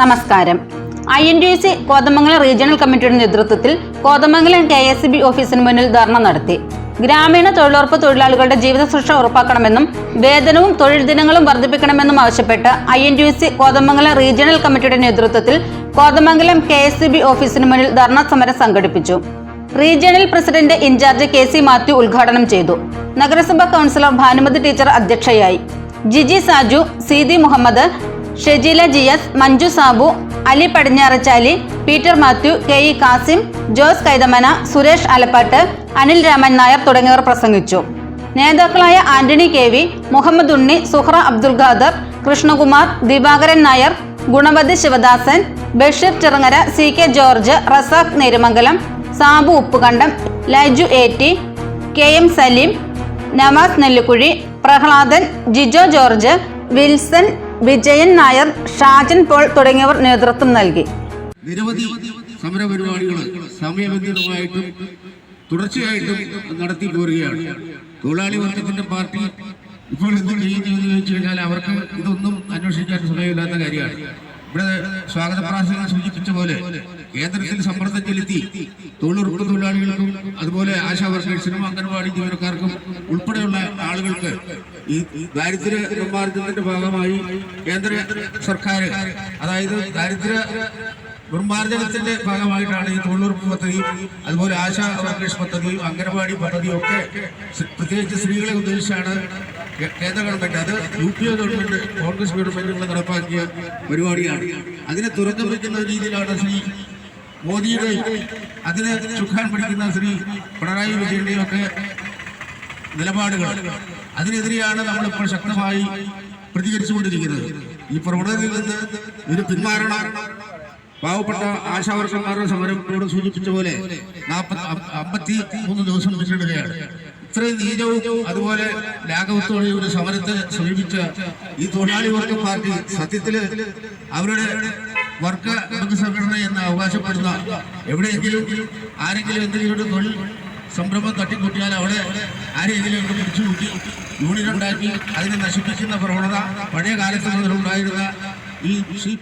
നമസ്കാരം. I N D C Kothamangalam regional കമ്മിറ്റിയുടെ നേതൃത്വത്തിൽ കോതമംഗലം കെ എസ് ബി ഓഫീസിന് മുന്നിൽ ധർണ നടത്തി. ഗ്രാമീണ തൊഴിലുറപ്പ് തൊഴിലാളികളുടെ ജീവിത സുരക്ഷ ഉറപ്പാക്കണമെന്നും വേതനവും തൊഴിൽ ദിനങ്ങളും വർദ്ധിപ്പിക്കണമെന്നും ആവശ്യപ്പെട്ട് I N D C Kothamangalam regional കമ്മിറ്റിയുടെ നേതൃത്വത്തിൽ കോതമംഗലം കെ എസ് ബി ഓഫീസിന് മുന്നിൽ ധർണ സമരം സംഘടിപ്പിച്ചു. Regional president in-charge K C Mathew ഉദ്ഘാടനം ചെയ്തു. നഗരസഭാ കൗൺസിലർ ഭാനുമതി ടീച്ചർ അധ്യക്ഷയായി. Giji Saju Seethi Muhammad Shejeela Jiyas Manju Sabu Ali Padinjarachali Peter Mathew K E Kasim Jose Kaithamana Suresh Alappatt Anil Raman Nair തുടങ്ങിയവർ പ്രസംഗിച്ചു. നേതാക്കളായ Antony K V Muhammad Unni Suhra Abdul Khader Krishnakumar Divakaran Nair Gunavathi Sivadasan Basheer Cherungara C K George Razak Nerumangalam Sabu Uppukandam Laiju T K M Saleem Navas Nellikuzhi Prahladan Jijo George Wilson Vijayan Nair Shajan Paul തുടങ്ങിയവർ നേതൃത്വം നൽകി. നിരവധി സമര പരിപാടികൾ സമയബന്ധിതമായിട്ടും തുടർച്ചയായിട്ടും നടത്തി പോരുകയാണ്. തൊഴിലാളി വർഗത്തിന്റെ party ഇപ്പോൾ എന്ത് ചെയ്യുന്നു എന്ന് ചോദിച്ചു കഴിഞ്ഞാൽ അവർക്ക് ഇതൊന്നും അന്വേഷിക്കാൻ സമയമില്ലാത്ത കാര്യമാണ്. ഇവിടെ സ്വാഗത പ്രാസംഗം സൂചിപ്പിച്ച പോലെ കേന്ദ്രത്തിൽ സമ്മർദ്ദം ചെലുത്തി തൊഴിലുറപ്പ് തൊഴിലാളികൾക്കും അതുപോലെ ആശാ വർക്കേഴ്സിനും അംഗൻവാടി ജീവനക്കാർക്കും ഉൾപ്പെടെയുള്ള ആളുകൾക്ക് ഈ ദാരിദ്ര്യ നിർമ്മാർജനത്തിന്റെ ഭാഗമായി കേന്ദ്ര സർക്കാർ അതായത് ദാരിദ്ര്യ നിർമ്മാർജനത്തിന്റെ ഭാഗമായിട്ടാണ് ഈ തൊഴിലുറപ്പ് പദ്ധതി അതുപോലെ ആശാ വർക്കേഴ്സ് പദ്ധതിയും അംഗനവാടി പദ്ധതിയും ഒക്കെ പ്രത്യേകിച്ച് സ്ത്രീകളെ ഉദ്ദേശിച്ചാണ് കേന്ദ്ര ഗവൺമെന്റ് അത് U P A government Congress ഗവൺമെന്റുകൾ നടപ്പാക്കിയ പരിപാടിയാണ്. അതിനെ തുറന്നു വയ്ക്കുന്ന രീതിയിലാണ് ശ്രീ മോദിയുടെ അതിനെ ചുക്കാൻ പിടിക്കുന്ന ശ്രീ പിണറായി വിജയന്റെയും ഒക്കെ നിലപാടുകൾ. അതിനെതിരെയാണ് നമ്മളിപ്പോൾ ശക്തമായി പ്രതികരിച്ചുകൊണ്ടിരിക്കുന്നത്. ഈ പ്രവണതയിൽ നിന്ന് ഇത് പിന്മാറണം. പാവപ്പെട്ട ആശാവർക്കന്മാരുടെ സമരത്തോട് സൂചിപ്പിച്ച പോലെ നാൽപ്പത്തി അമ്പത്തി മൂന്ന് ദിവസം പിന്നിടുകയാണ് ഇത്രയും നീചവും അതുപോലെ ലാഘവത്തോടെ ഒരു സമരത്തെ സമീപിച്ച ഈ തൊഴിലാളി വർഗ പാർട്ടി സത്യത്തിൽ അവരുടെ വർഗ സംഘടന എന്ന് അവകാശപ്പെടുന്ന എവിടെയെങ്കിലും ആരെങ്കിലും എന്തെങ്കിലും തൊഴിൽ സംരംഭം തട്ടിക്കൂട്ടിയാൽ അവിടെ ആരെയെങ്കിലും ഒക്കെ പിടിച്ചു കൂട്ടി യൂണിയൻ ഉണ്ടാക്കി അതിനെ നശിപ്പിക്കുന്ന പ്രവണത പഴയ കാലത്ത് മുതലുണ്ടായിരുന്ന ഈ സി